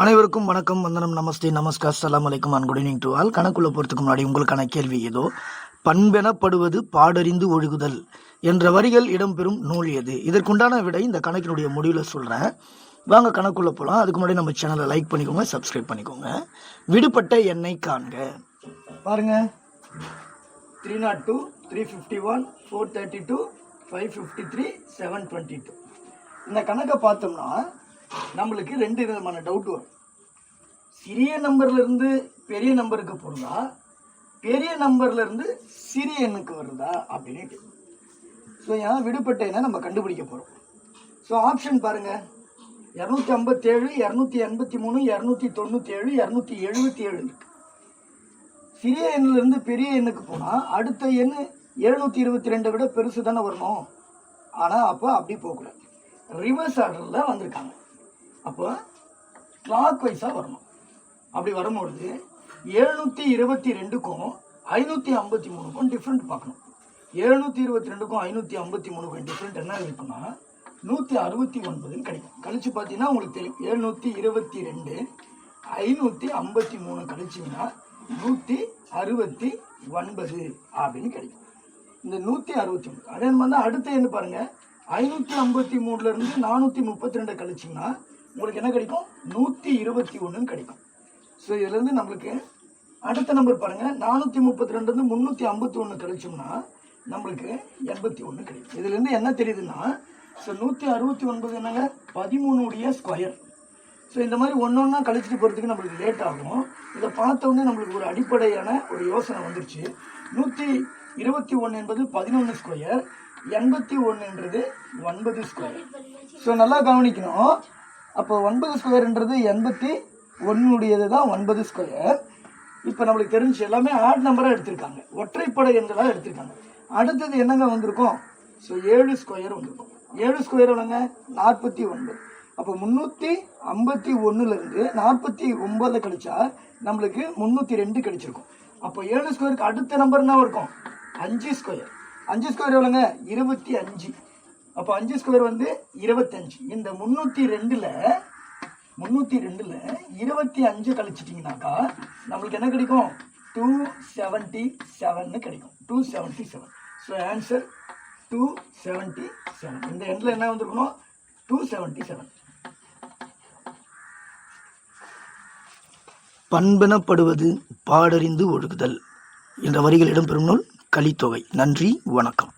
அனைவருக்கும் வணக்கம் வந்தனம் நமஸ்தே நமஸ்கார் சலாம் அலைக்கும் and good evening to all கணக்குள்ள போகிறதுக்கு முன்னாடி உங்களுக்கான கேள்வி ஏதோ பண்பெனப்படுவது பாடறிந்து ஒழுகுதல் என்ற வரிகள் இடம்பெறும் நூல் எது? இதற்குண்டான விடை இந்த கணக்கினுடைய முடிவில் சொல்கிறேன் வாங்க கணக்குள்ள போகலாம் அதுக்கு முன்னாடி நம்ம சேனலை லைக் பண்ணிக்கோங்க சப்ஸ்கிரைப் பண்ணிக்கோங்க. விடுபட்ட எண்ணெய் காண்க. பாருங்க. Three nought two three fifty one four thirty two five fifty three seven twenty two இந்த கணக்கை பார்த்தோம்னா நம்மளுக்கு ரெண்டு விதமான டவுட் வரும். சிறிய நம்பர்ல இருந்து பெரிய நம்பருக்கு போகிறதா பெரிய நம்பர்ல இருந்து சிறிய எண்ணுக்கு வருதா அப்படின்ட்டு ஸோ ஏன் விடுபட்ட எண்ணை நம்ம கண்டுபிடிக்க போகிறோம் ஸோ ஆப்ஷன் பாருங்க. இரநூத்தி ஐம்பத்தேழு இரநூத்தி எண்பத்தி மூணு இரநூத்தி தொண்ணூற்றி ஏழு இரநூத்தி எழுபத்தி ஏழு இருக்கு. சிறிய எண்ணிலிருந்து பெரிய எண்ணுக்கு போனால் அடுத்த எண் எழுநூற்றி இருபத்தி ரெண்டை விட பெருசு தானே வரணும். ஆனால் அப்போ அப்படி போகக்கூடாது. ரிவர்ஸ் ஆர்டரில் வந்திருக்காங்க. அப்போ கிளாக் வைஸாக வரணும். அப்படி வரும்பொழுது எழுநூற்றி இருபத்தி ரெண்டுக்கும் ஐநூற்றி ஐம்பத்தி மூணுக்கும் டிஃப்ரெண்ட் பார்க்கணும். எழுநூற்றி இருபத்தி ரெண்டுக்கும் ஐநூற்றி ஐம்பத்தி மூணுக்கும் டிஃப்ரெண்ட் என்ன இருக்குன்னா நூற்றி அறுபத்தி ஒன்பதுன்னு கிடைக்கும். கழிச்சு பார்த்தீங்கன்னா உங்களுக்கு தெரியும். எழுநூற்றி இருபத்தி ரெண்டு ஐநூற்றி ஐம்பத்தி மூணு கழிச்சிங்கன்னா நூற்றி அறுபத்தி ஒன்பது அப்படின்னு கிடைக்கும். இந்த நூற்றி அறுபத்தி மூணு அதே மாதிரி தான் அடுத்து என்ன பாருங்க. ஐநூற்றி ஐம்பத்தி மூணுலேருந்து நானூற்றி முப்பத்தி ரெண்டு கழிச்சிங்கன்னா உங்களுக்கு என்ன கிடைக்கும்? நூற்றி இருபத்தி ஒன்றுன்னு கிடைக்கும். ஸோ இதுலேருந்து நம்மளுக்கு அடுத்த நம்பர் பாருங்க. நானூற்றி முப்பத்தி ரெண்டுலேருந்து முந்நூற்றி ஐம்பத்தி ஒன்று கழிச்சோம்னா நம்மளுக்கு எண்பத்தி ஒன்று கிடைக்கும். இதுலேருந்து என்ன தெரியுதுன்னா ஸோ நூற்றி அறுபத்தி ஒன்பது என்னங்க? பதிமூணுடைய ஸ்கொயர் ஸோ இந்த மாதிரி ஒன்று ஒன்றா கழிச்சிட்டு போகிறதுக்கு நம்மளுக்கு லேட் ஆகும். இதை பார்த்த உடனே நம்மளுக்கு ஒரு அடிப்படையான ஒரு யோசனை வந்துருச்சு. நூற்றி இருபத்தி ஒன்று என்பது பதினொன்று ஸ்கொயர் எண்பத்தி ஒன்றுன்றது ஒன்பது ஸ்கொயர் ஸோ நல்லா கவனிக்கணும். அப்போ ஒன்பது ஸ்கொயர்ன்றது எண்பத்தி ஒன்னுடையது தான் ஒன்பது ஸ்கொயர் இப்போ நம்மளுக்கு தெரிஞ்சு எல்லாமே ஆட் நம்பராக எடுத்திருக்காங்க. ஒற்றைப்படை எண்களாக எடுத்திருக்காங்க. அடுத்தது என்னங்க வந்திருக்கும்? ஸோ ஏழு ஸ்கொயர் வந்திருக்கும். ஏழு ஸ்கொயர் எவ்வளோங்க நாற்பத்தி ஒன்பது. அப்போ முந்நூற்றி ஐம்பத்தி ஒன்றுலேருந்து நாற்பத்தி ஒம்பது கழிச்சா நம்மளுக்கு முந்நூற்றி ரெண்டு கிடைச்சிருக்கும். அப்போ ஏழு ஸ்கொயருக்கு அடுத்த நம்பர் என்ன இருக்கும்? அஞ்சு ஸ்கொயர் அஞ்சு ஸ்கொயர் எவ்வளோங்க? இருபத்தி அஞ்சு. அப்போ அஞ்சு ஸ்கொயர் வந்து இருபத்தஞ்சு. இந்த முந்நூற்றி ரெண்டில் முந்நூற்றி ரெண்டில் இருபத்தி அஞ்சு கழிச்சிட்டிங்கனாக்கா நம்மளுக்கு என்ன கிடைக்கும்? டூ செவன்ட்டி செவன்னு கிடைக்கும். Two seventy seven so answer two seventy seven இந்த எண்டில் என்ன வந்திருக்கணும்? டூ செவன்ட்டி செவன் பண்பெனப்படுவது பாடறிந்து ஒழுகுதல். என்ற வரிகள் இடம்பெறும் நூல் கலித்தொகை. நன்றி வணக்கம்.